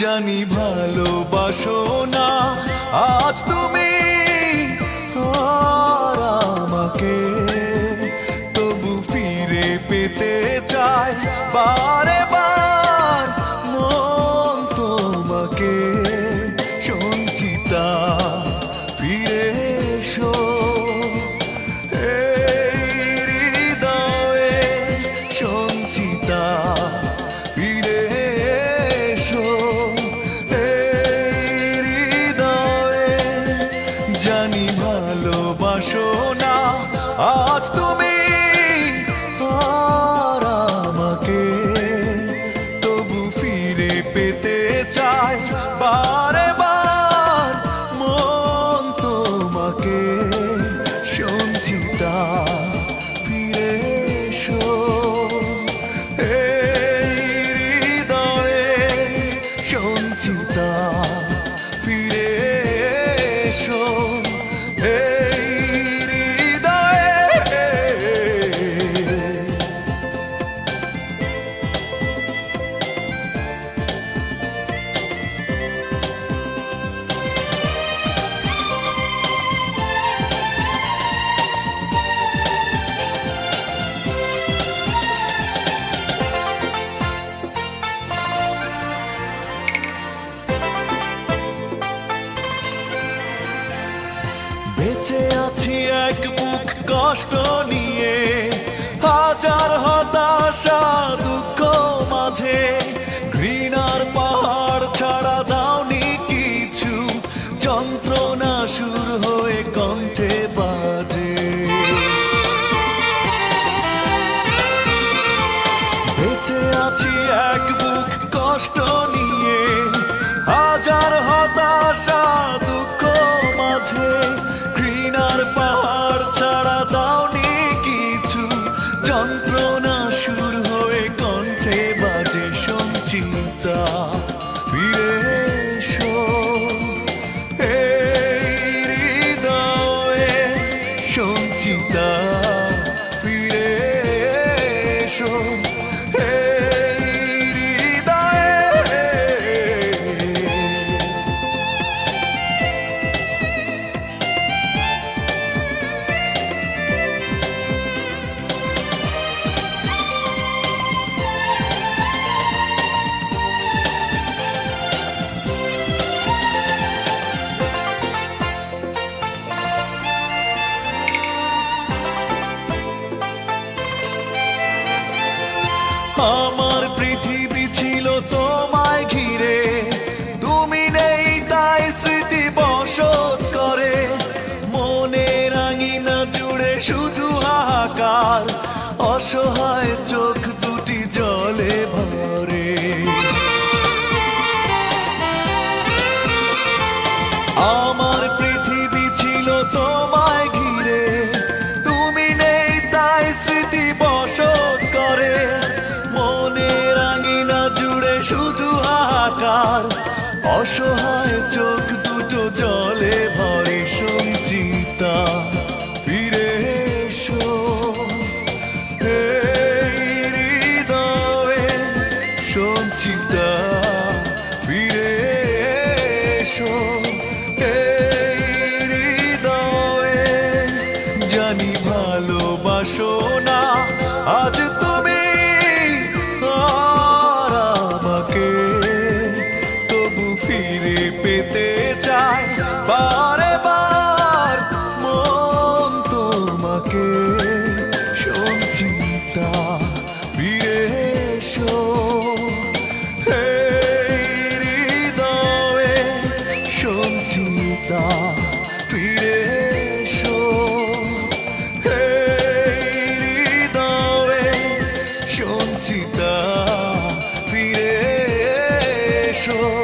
জানি ভালোবাসো না। আজ তুমি আর আমাকে তবু ফিরে পেতে চাই। বারে বেঁচে আছি এক বুক কষ্ট নিয়ে। হাজার হতাশা, দুঃখ মাঝে। ঘৃণার পাহাড় ছাড়া দাওনি কিছু। যন্ত্রণা সুর হয়ে কণ্ঠে বাজে। বেঁচে আছি এক বুক কষ্ট নিয়ে। হাজার হতাশা, দুঃখ মাঝে। সঞ্চিতা আমার পৃথিবী ছিল তোমায় ঘিরে। তুমি নেই তাই স্মৃতি বসত করে। মনে রাঙিনা জুড়ে শুধু হাহাকার, অসহায় অসহায় চোখ দুটো জলে ভরে চিন্তা। ফিরে এসো এই হৃদয়ে সঞ্চিতা সঞ্চিতা ফিরে এসো। হৃদয়ে সঞ্চিতা ফিরে এসো। হৃদয়ে সঞ্চিতা ফিরে এসো।